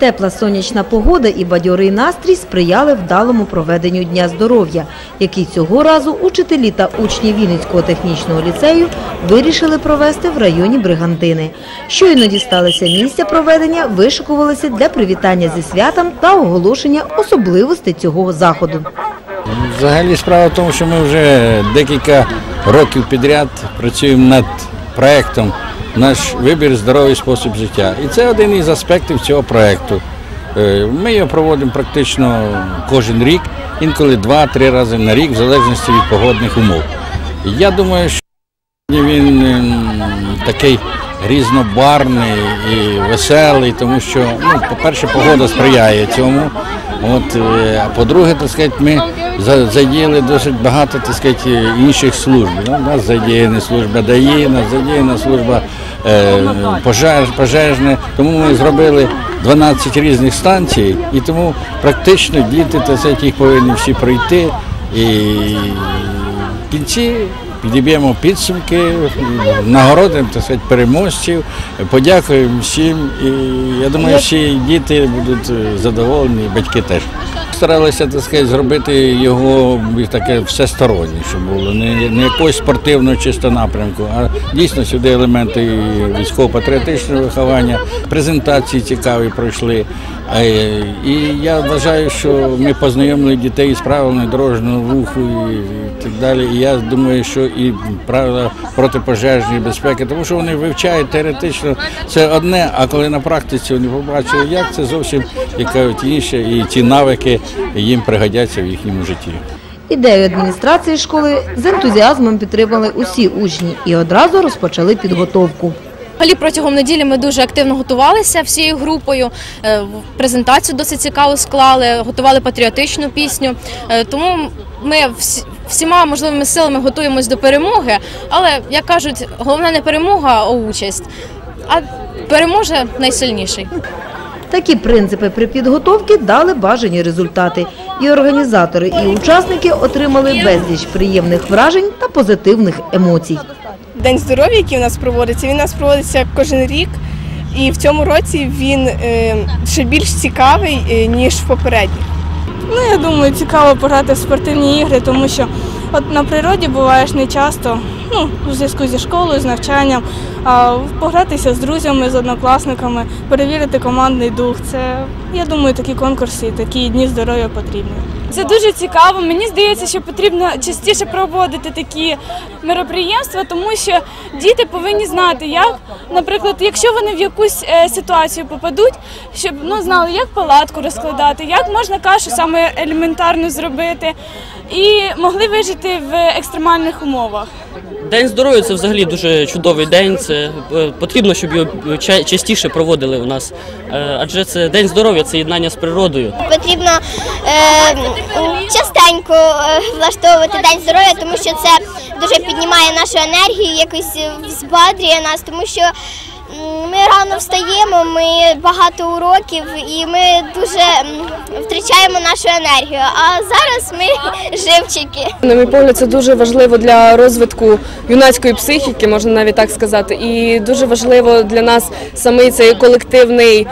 Тепла сонячна погода і бадьорий настрій сприяли вдалому проведенню Дня здоров'я, який цього разу учителі та учні Вінницького технічного ліцею вирішили провести в районі Бригантини. Щойно дісталися місця проведення, вишикувалися для привітання зі святом та оголошення особливостей цього заходу. Взагалі справа в тому, що ми вже декілька років підряд працюємо над проєктом Наш вибір здоровий спосіб життя. І це один із аспектів цього проєкту. Е, Ми його проводимо практично кожен рік, інколи два-три рази на рік, в залежності від погодних умов. Я думаю, що він ем, такий різнобарний і веселий, тому що, ну, по-перше, погода сприяє цьому. От, е, а по-друге, так сказати, ми задіяли досить багато так сказати, інших служб. Ну, у нас задіяна служба ДАІ, у нас задіяна служба е, пожеж, пожежна. Тому ми зробили 12 різних станцій, і тому практично діти так сказати, їх повинні всі пройти. І в кінці підіб'ємо підсумки, нагородимо так сказати, переможців, подякуємо всім. І я думаю, всі діти будуть е, задоволені, і батьки теж. Старалися так сказати, зробити його таке всестороннє, щоб було не, не якогось спортивного чисто напрямку, а дійсно сюди елементи військово-патріотичного виховання, презентації цікаві пройшли. Е, І я вважаю, що ми познайомили дітей з правилами дорожнього руху і так далі. І я думаю, що і правила протипожежної безпеки, тому що вони вивчають теоретично це одне, а коли на практиці вони побачили, як це зовсім яка інше, і ці навики їм пригодяться в їхньому житті. Ідею адміністрації школи з ентузіазмом підтримали усі учні і одразу розпочали підготовку. Взагалі протягом неділі ми дуже активно готувалися всією групою. е, Презентацію досить цікаво склали, готували патріотичну пісню. Е, Тому ми всіма можливими силами готуємось до перемоги. Але як кажуть, головне не перемога, а участь. А переможе найсильніший. Такі принципи при підготовці дали бажані результати. І організатори, і учасники отримали безліч приємних вражень та позитивних емоцій. День здоров'я, який у нас проводиться, він у нас проводиться кожен рік. І в цьому році він е, ще більш цікавий, е, ніж в попередніх. Ну, я думаю, цікаво пограти в спортивні ігри, тому що от на природі буваєш не часто, ну, у зв'язку зі школою, з навчанням, а погратися з друзями, з однокласниками, перевірити командний дух. Це, я думаю, такі конкурси, такі дні здоров'я потрібні. Це дуже цікаво. Мені здається, що потрібно частіше проводити такі мероприємства, тому що діти повинні знати, як, наприклад, якщо вони в якусь е, ситуацію попадуть, щоб ну знали, як палатку розкладати, як можна кашу саме елементарну зробити, і могли вижити в екстремальних умовах. День здоров'я це взагалі дуже чудовий день. Це е, потрібно, щоб його ча- частіше проводили у нас. Е, Адже це день здоров'я, це єднання з природою. потрібно е, частенько е, влаштовувати день здоров'я, тому що це дуже піднімає нашу енергію, якось е, взбадрює нас, тому що ми рано встаємо, ми багато уроків і ми дуже втрачаємо нашу енергію. А зараз ми живчики. На мій погляд, це дуже важливо для розвитку юнацької психіки, можна навіть так сказати, і дуже важливо для нас самий цей колективний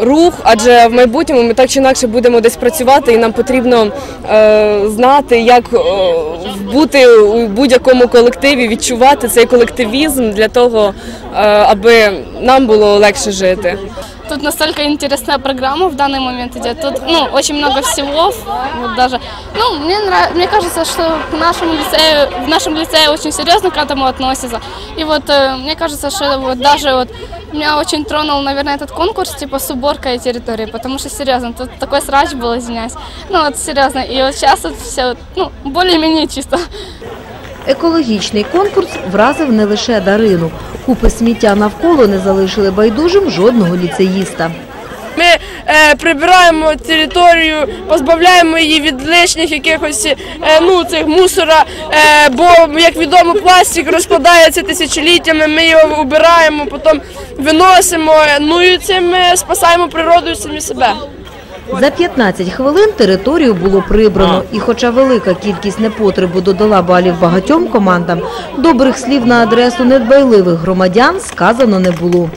Рух, адже в майбутньому ми так чи інакше будемо десь працювати, і нам потрібно е, знати, як е, бути у будь-якому колективі, відчувати цей колективізм для того, е, аби нам було легше жити. Тут настолько интересная программа в данный момент идет. Тут ну, очень много всего. Вот даже, ну, мне, нрав... мне кажется, что к нашему лицею, в нашем лицее очень серьезно к этому относятся. И вот э, мне кажется, что вот даже вот меня очень тронул, наверное, этот конкурс типа с уборкой территории, потому что серьезно, тут такой срач был, извиняюсь. Ну вот серьезно. И вот сейчас вот все, ну, более-менее чисто. Екологічний конкурс вразив не лише Дарину. Купи сміття навколо не залишили байдужим жодного ліцеїста. Ми прибираємо територію, позбавляємо її від лишніх якихось е, ну, цих мусора, е, бо, як відомо, пластик розкладається тисячоліттями, ми його убираємо, потім виносимо, ну і цим ми спасаємо природу і самі себе. За 15 хвилин територію було прибрано, і хоча велика кількість непотребу додала балів багатьом командам, добрих слів на адресу недбайливих громадян сказано не було.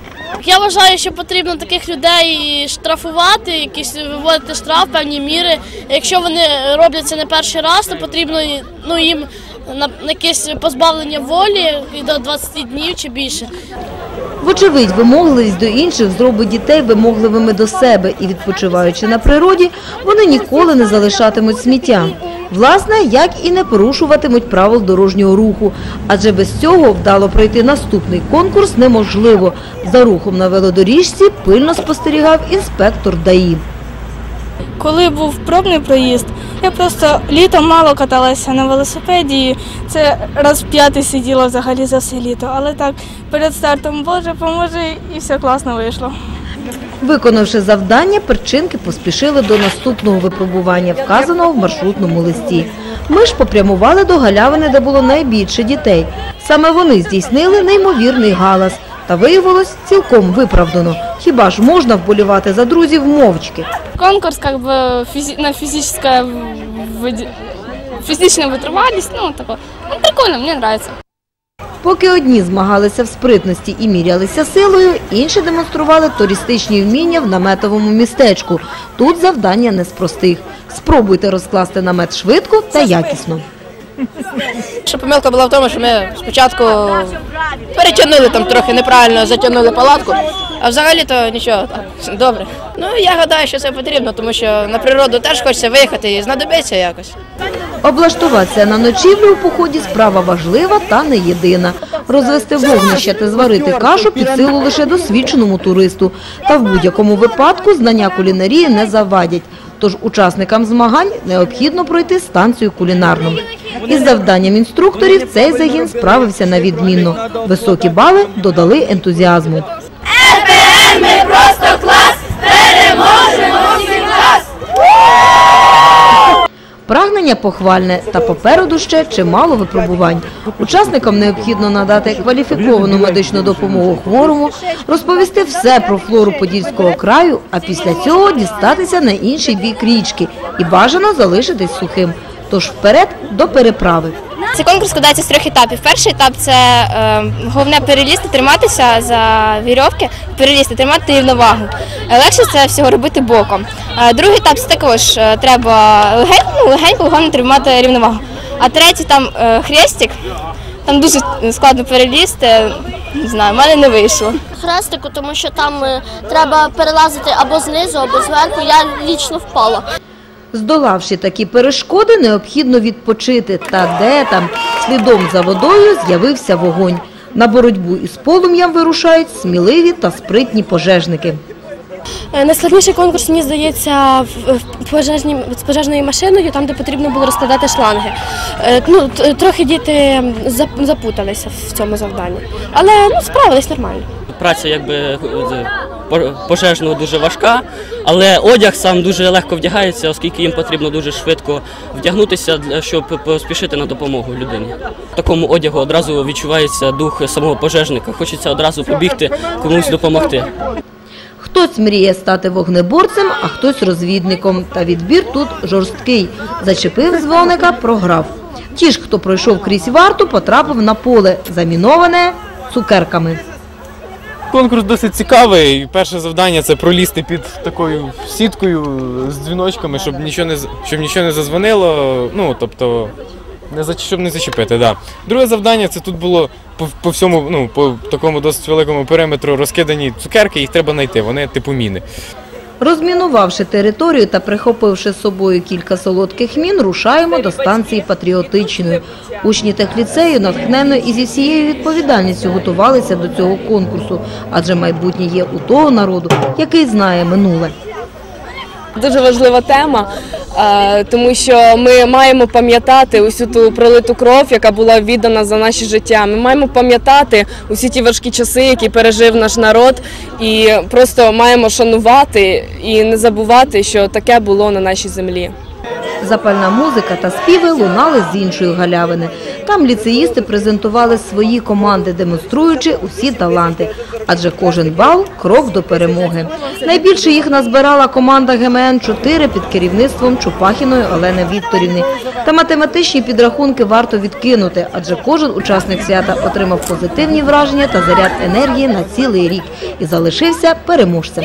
Я вважаю, що потрібно таких людей штрафувати, якісь виводити штраф, певні міри. Якщо вони роблять це не перший раз, то потрібно ну, їм на, якесь позбавлення волі до 20 днів чи більше. Вочевидь, вимогливість до інших зробить дітей вимогливими до себе і, відпочиваючи на природі, вони ніколи не залишатимуть сміття. Власне, як і не порушуватимуть правил дорожнього руху, адже без цього вдало пройти наступний конкурс неможливо. За рухом на велодоріжці пильно спостерігав інспектор ДАІ. Коли був пробний проїзд, я просто літом мало каталася на велосипеді. і Це раз в п'ятий сиділа взагалі за все літо. Але так перед стартом Боже поможе і все класно вийшло. Виконавши завдання, перчинки поспішили до наступного випробування, вказаного в маршрутному листі. Ми ж попрямували до галявини, де було найбільше дітей. Саме вони здійснили неймовірний галас. Та виявилось цілком виправдано. Хіба ж можна вболівати за друзів мовчки? Конкурс как бы физи- на физическое выде- физичную вытривалость, ну такое. Ну, прикольно, мне нравится. Поки одні змагалися в спритності і мірялися силою, інші демонстрували туристичні вміння в наметовому містечку. Тут завдання не з простих. Спробуйте розкласти намет швидко та якісно. Що помилка була в тому, що ми спочатку перетягнули там трохи неправильно, затягнули палатку, а взагалі то нічого так, добре. Ну я гадаю, що це потрібно, тому що на природу теж хочеться виїхати і знадобиться якось. Облаштуватися на ночівлю у поході справа важлива та не єдина. Розвести вогнище та зварити кашу під силу лише досвідченому туристу. Та в будь-якому випадку знання кулінарії не завадять. Тож учасникам змагань необхідно пройти станцію кулінарну. Із завданням інструкторів цей загін справився на відмінно. Високі бали додали ентузіазму. Прагнення похвальне, та попереду ще чимало випробувань. Учасникам необхідно надати кваліфіковану медичну допомогу хворому, розповісти все про флору Подільського краю, а після цього дістатися на інший бік річки і бажано залишитись сухим. Тож вперед до переправи. Цей конкурс складається з трьох етапів. Перший етап це е, головне перелізти, триматися за вірьовки, перелізти, тримати рівновагу. Легше це всього робити боком. Е, другий етап це також е, треба легенько, ну, легенько, головне тримати рівновагу. А третій там е, хрестик, там дуже складно перелізти. Не знаю, в мене не вийшло. Хрестику, тому що там треба перелазити або знизу, або зверху. Я лічно впала. Здолавши такі перешкоди, необхідно відпочити. Та де там? Слідом за водою з'явився вогонь. На боротьбу із полум'ям вирушають сміливі та спритні пожежники. Е, Найскладніший конкурс, мені здається, в пожежній, з пожежною машиною, там, де потрібно було розкладати шланги. Е, Ну, трохи діти зап- запуталися в цьому завданні. Але ну, справились нормально. Праця якби е, пожежного дуже важка, але одяг сам дуже легко вдягається, оскільки їм потрібно дуже швидко вдягнутися, щоб поспішити на допомогу людині. В такому одягу одразу відчувається дух самого пожежника. Хочеться одразу побігти, комусь допомогти. Хтось мріє стати вогнеборцем, а хтось розвідником. Та відбір тут жорсткий. Зачепив дзвоника, програв. Ті ж, хто пройшов крізь варту, потрапив на поле, заміноване цукерками. Конкурс досить цікавий. Перше завдання це пролізти під такою сіткою з дзвіночками, щоб нічого не щоб нічого не зазвонило. Ну тобто, не за щоб не зачепити. Да. Друге завдання це тут було по, по всьому, ну по такому досить великому периметру розкидані цукерки, їх треба знайти. Вони типу міни. Розмінувавши територію та прихопивши з собою кілька солодких мін, рушаємо до станції патріотичної. Учні техліцею натхненно і зі всією відповідальністю готувалися до цього конкурсу, адже майбутнє є у того народу, який знає минуле. Дуже важлива тема, тому що ми маємо пам'ятати усю ту пролиту кров, яка була віддана за наші життя. Ми маємо пам'ятати усі ті важкі часи, які пережив наш народ, і просто маємо шанувати і не забувати, що таке було на нашій землі. Запальна музика та співи лунали з іншої галявини. Там ліцеїсти презентували свої команди, демонструючи усі таланти. Адже кожен бал – крок до перемоги. Найбільше їх назбирала команда ГМН-4 під керівництвом Чупахіної Олени Вікторівни. Та математичні підрахунки варто відкинути, адже кожен учасник свята отримав позитивні враження та заряд енергії на цілий рік і залишився переможцем.